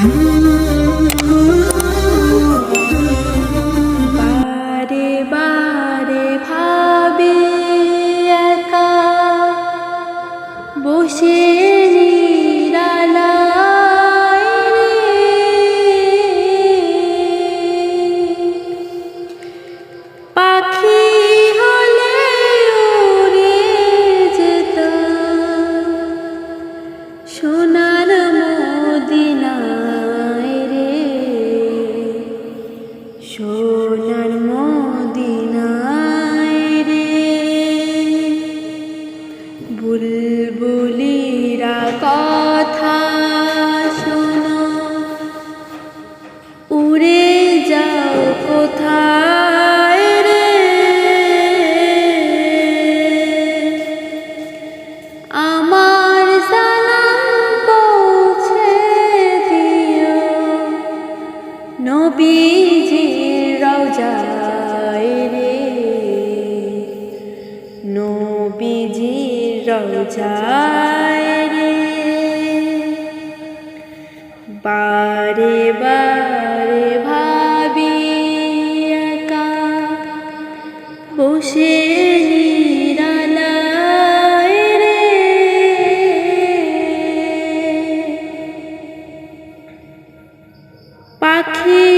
Mm-hmm. নবীজির রওজায় রে। বারে বারে ভাবি একা বসে পাখি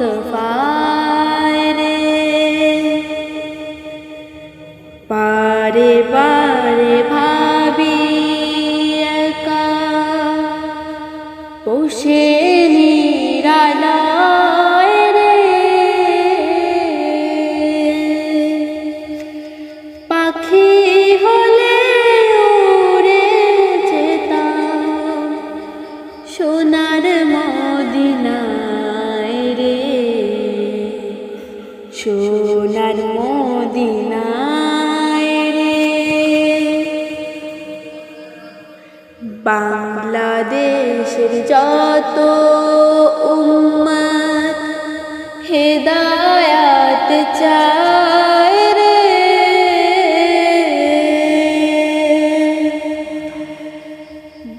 মোস্তফায় রে পারে পারে ভাবি একা। বসে নিরালায় রে পাখি বাংলাদেশের যত উম্মত হেদায়াত চায় রে।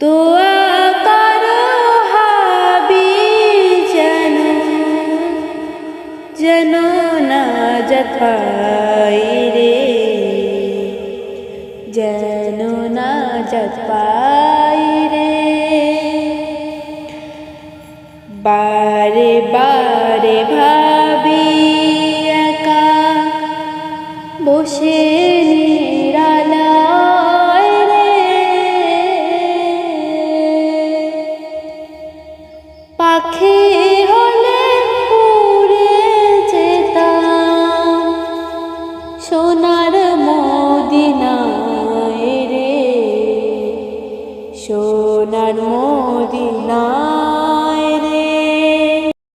দোয়া করো হাবি যেন যেন না পাই যেন না পাই রে। বারে বারে